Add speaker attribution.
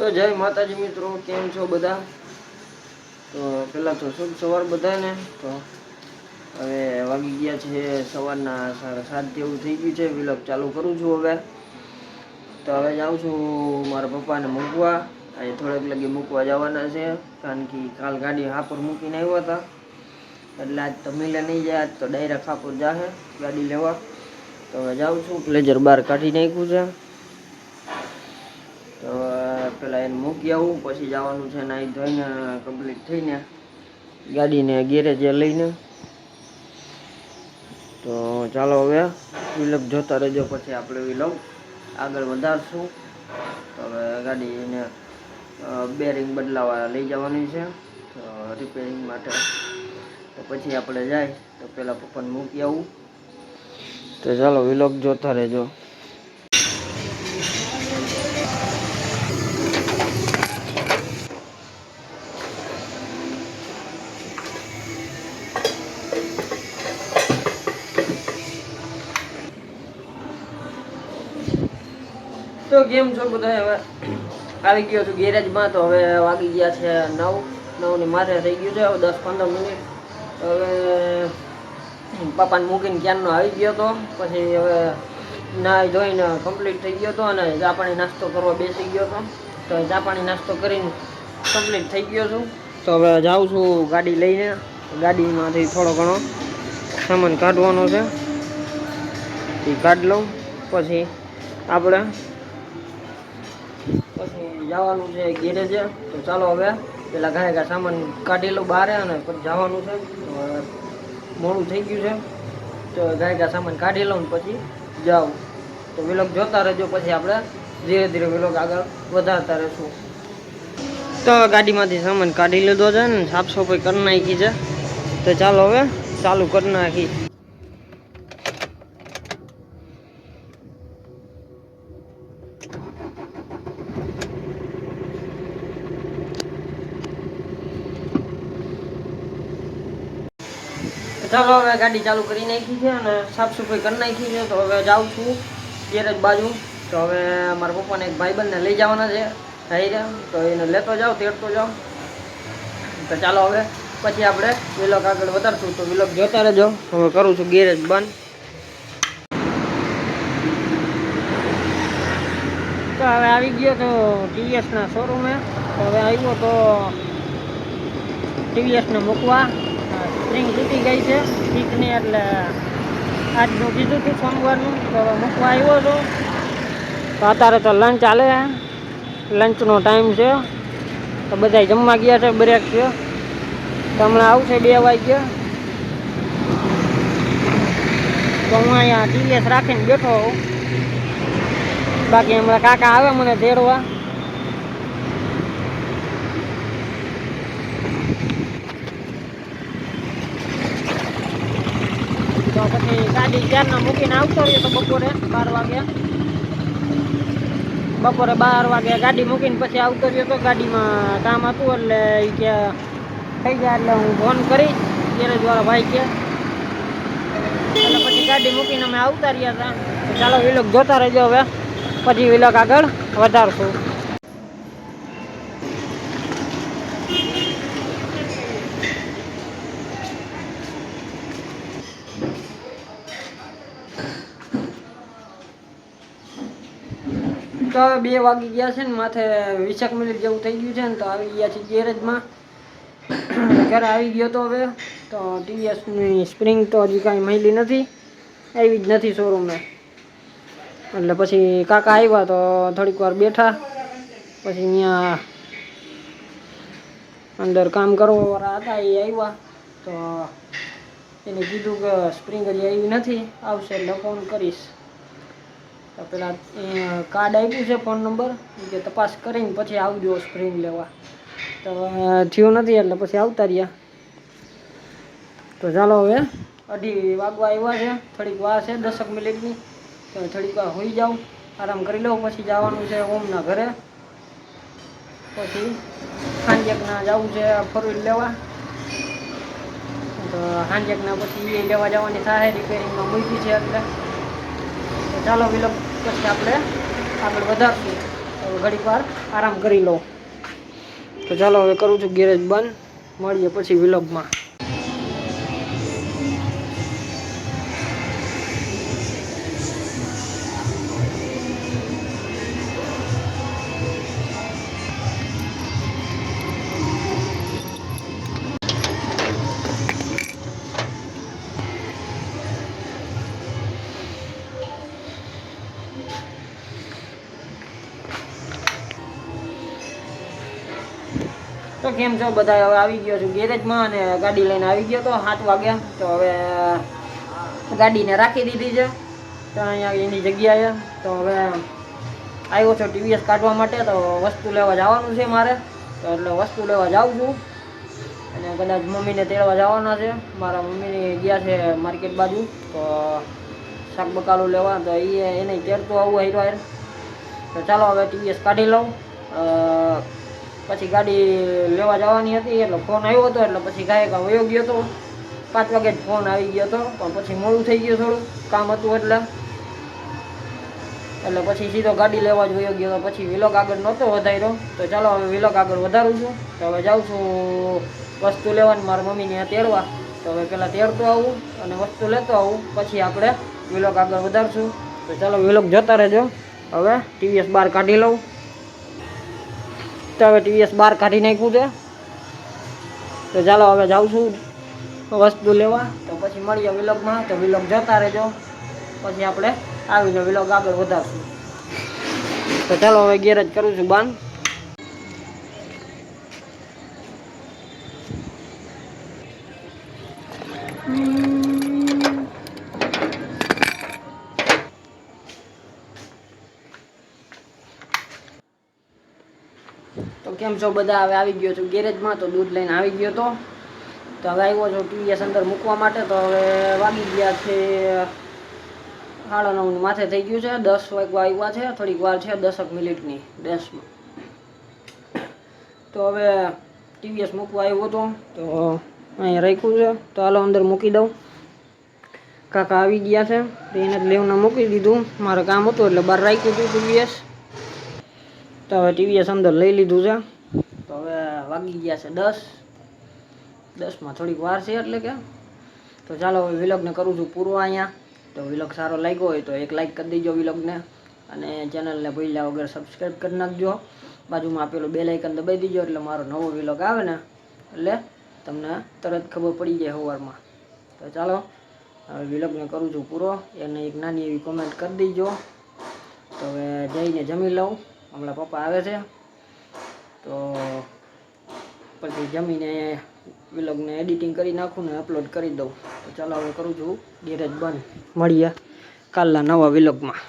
Speaker 1: તો જય માતાજી મિત્રો, કેમ છો બધા? તો પહેલાં તો શુભ સવાર બધાને. તો હવે વાગી ગયા છે સવારના સાડા સાત જેવું થઈ ગયું છે. વિલોગ ચાલુ કરું છું હવે. તો હવે જાઉં છું મારા પપ્પાને મૂકવા. અહીં થોડેક લગી મૂકવા જવાના છે, કારણ કે કાલ ગાડી હાપર મૂકીને આવ્યા હતા. એટલે આજ તો મિલે નહીં જાય, આજ તો ડાયરેક્ટ હાપર જાહે ગાડી લેવા. તો હવે જાઉં છું. પ્લેજર બહાર કાઢી નાખ્યું છે. તો હવે પેલા એને મૂકી આવું, પછી જવાનું છે નાઈ ધોઈને કમ્પ્લીટ થઈને ગાડીને ગેરેજે લઈને. તો ચાલો હવે વિલોગ જોતા રહેજો, પછી આપણે વિલોગ આગળ વધારશું. હવે ગાડીને બેરિંગ બદલાવા લઈ જવાની છે, તો રિપેરિંગ માટે. તો પછી આપણે જાય, તો પહેલાં પપ્પાને મૂકી આવું. તો ચાલો વિલોગ જોતા રહેજો. તો કેમ છો બધા હવે આવી ગયો છું ગેરેજમાં, તો હવે વાગી ગયા છે નવ. નવની માથે થઈ ગયું છે, હવે દસ પંદર મિનિટ. હવે પપ્પાને મૂકીને ક્યારનો આવી ગયો હતો પછી હવે નાહી ધોઈને કમ્પ્લીટ થઈ ગયો હતો અને ચા પાણી નાસ્તો કરવા બેસી ગયો હતો તો ચા પાણી નાસ્તો કરીને કમ્પ્લીટ થઈ ગયો છું. તો હવે જાઉં છું ગાડી લઈને. ગાડીમાંથી થોડો ઘણો સામાન કાઢવાનો છે. એ કાઢ લઉં, પછી આપણે પછી જવાનું છે ગેરેજે. તો ચાલો હવે પેલા ઘણા ઘણા સામાન કાઢી લઉં બહાર અને પછી જવાનું છે. મોડું થઈ ગયું છે. તો ઘણા ઘણા સામાન કાઢી લઉં પછી જાઉં. તો વિલોગ જોતા રહેજો પછી આપણે ધીરે ધીરે વિલોક આગળ વધારતા રહેશું. તો ગાડીમાંથી સામાન કાઢી લીધો છે ને, સાફ સફાઈ કરી નાખી છે. તો ચાલો હવે ચાલુ કરી નાખી. ચાલો હવે ગાડી ચાલુ કરી નાખી છે અને સાફ સફાઈ કરી નાખી છે. તો હવે જાઉં છું ગેરેજ બાજુ. તો હવે મારા પપ્પાને એક ભાઈબંધને લઈ જવાના છે હાઈરે તો એને લેતો જાઓ તેડતો જાઓ તો ચાલો હવે પછી આપણે વિલોક આગળ વધારશું. તો વિલોક જોતા રહેજો. હવે કરું છું ગેરેજ બંધ. તો હવે આવી ગયો તો ટીવીએસના શોરૂમે. તો હવે આવ્યો તો ટીવીએસને મૂકવા. સ્પ્રિંગ તૂટી ગઈ છે. ઠીકની એટલે આજનું કીધું હતું સોમવારનું. તો હવે મૂકવા આવ્યો છું. તો અત્યારે તો લંચ ચાલે લંચનો ટાઈમ છે. તો બધા જમવા ગયા છે બ્રેક છે. તો હમણાં આવશે બે વાગ્યા. તો હું અહીંયા ટીવીએસ રાખીને બેઠો હોઉં. બાકી હમણાં કાકા આવે મને તેડવા તો પછી ગાડી ક્યારના મૂકીને આવતો રહ્યો તો બપોરે બાર વાગે. બપોરે બાર વાગે ગાડી મૂકીને પછી આવતો રહ્યો તો ગાડીમાં કામ હતું એટલે એ કે થઈ ગયા એટલે હું ફોન કરી ગેરેજ વાળા ભાઈ કે. એટલે પછી ગાડી મૂકીને અમે આવતા રહ્યા હતા. ચાલો વિલોક જોતા રહેજો હવે. પછી વિલોક આગળ વધારશું. તો હવે બે વાગી ગયા છે ને માથે વીસેક મિનિટ જેવું થઈ ગયું છે ને તો આવી ગયા છે ગેરેજમાં. ઘરે આવી ગયો તો હવે. તો ટીવીએસની સ્પ્રિંગ તો હજી કાંઈ મળી નથી. આવી જ નથી શોરૂમે. એટલે પછી કાકા આવ્યા તો થોડીક વાર બેઠા. પછી અહીંયા અંદર કામ કરવાવાળા હતા એ આવ્યા. તો એને કીધું કે સ્પ્રિંગ હજી આવી નથી. આવશે એટલે ફોન કરીશ. પેલા કાર્ડ આપ્યું છે ફોન નંબર કે તપાસ કરીને પછી આવજો સ્પ્રિંગ લેવા. તો થયું નથી એટલે પછી આવતા રહ્યા. તો ચાલો હવે, અઢી વાગવા આવ્યા છે, થોડીક વાર છે, દસક મિનિટની. તો થોડીક વાર હોઈ જાઉં, આરામ કરી લઉં, પછી જવાનું છે ઓમના ઘરે. પછી હાંજેકના જવું છે ફોર લેવા. તો હાંજેકના પછી એ લેવા જવાની થાય રિપેરિંગમાં મૂકી છે એટલે. ચાલો વિલોક. પછી આપણે આગળ વધારશું. ઘડીક વાર આરામ કરી લો તો ચાલો, હવે કરું છું ગેરેજ બંધ. મળીએ પછી વિલોગમાં કેમ છો? બધા હવે આવી ગયો છું ગેરેજમાં અને ગાડી લઈને આવી ગયો તો સાત વાગ્યા. તો હવે ગાડીને રાખી દીધી છે. તો અહીંયા એની જગ્યાએ. તો હવે આવ્યો છો ટીવીએસ કાઢવા માટે. તો વસ્તુ લેવા જવાનું છે મારે. તો એટલે વસ્તુ લેવા જાઉં છું. અને કદાચ મમ્મીને તેડવા જવાના છે. મારા મમ્મીની ગયા છે માર્કેટ બાજુ. તો શાક બકાલું લેવા. તો એ એને તેડતું આવું હીરો હાર તો ચાલો હવે ટીવીએસ કાઢી લઉં. પછી ગાડી લેવા જવાની હતી, એટલે ફોન આવ્યો હતો, એટલે પછી ગાયક વયો ગયો હતો. પાંચ વાગે જ ફોન આવી ગયો હતો, પણ પછી મોડું થઈ ગયું થોડું, કામ હતું એટલે. એટલે પછી સીધો ગાડી લેવા જ વયો ગયો, પછી વિલોક આગળ નહોતો વધાર્યો. તો ચાલો હવે વિલોક આગળ વધારું છું. તો હવે જાઉં છું વસ્તુ લેવાની મારા મમ્મીને તેડવા. તો હવે પહેલાં તેડતો આવું અને વસ્તુ લેતો આવું, પછી આપણે વિલોક આગળ વધારશું. તો ચાલો વિલોક જતા રહેજો. હવે ટીવીએસ બહાર કાઢી લઉં. તો હવે ટીવીએસ બહાર કાઢી નાખ્યું છે. તો ચાલો હવે જાઉં છું વસ્તુ લેવા. તો પછી મળીએ વિલોગમાં. તો વિલોગ જતા રહેજો. પછી આપણે આવીને વિલોગ આગળ વધારશું. તો ચાલો હવે ગેરેજ કરું છું બંધ. તો કેમ છો બધા? હવે આવી ગયો છું ગેરેજમાં, તો દૂધ લઈને આવી ગયો તો. તો હવે આવ્યો છું ટીવીએસ અંદર મૂકવા માટે. તો હવે વાગી ગયા છે, સાડા નવનું માથે થઈ ગયું છે. દસ વાગવા આવ્યા છે, થોડીક વાર છે, દસક મિનિટની દસમાં તો હવે ટીવીએસ મૂકવા આવ્યો હતો તો અહીંયા રાખ્યું છે. તો હાલો અંદર મૂકી દઉં. કાકા આવી ગયા છે એને લેવને મૂકી દીધું. મારે કામ હતું એટલે બહાર રાખ્યું હતું ટીવીએસ. તો હવે ટીવીએસ અંદર લઈ લીધું છે. તો હવે વાગી ગયા છે દસ. દસમાં થોડીક વાર છે એટલે કે. તો ચાલો હવે વિલોગને કરું છું પૂરો અહીંયા. તો વિલોગ સારો લાગ્યો હોય તો એક લાઈક કરી દેજો વિલોગને. અને ચેનલને ભૂલ્યા વગર સબસ્ક્રાઈબ કરી નાખજો. બાજુમાં આપેલું બે લાઇકન દબાઈ દીજો એટલે મારો નવો વિલોગ આવે ને. એટલે તમને તરત ખબર પડી જાય સવારમાં તો ચાલો, હવે વિલોગને કરું છું પૂરો. એને એક નાની એવી કોમેન્ટ કરી દેજો. તો હવે જઈને જમી લઉં. હમણાં પપ્પા આવે છે. તો પછી જમીને વિલોગને એડિટિંગ કરી નાખું ને અપલોડ કરી દઉં. તો ચાલો હવે કરું છું. ગેરેજ બંધ. મળીએ કાલના નવા વિલોગમાં.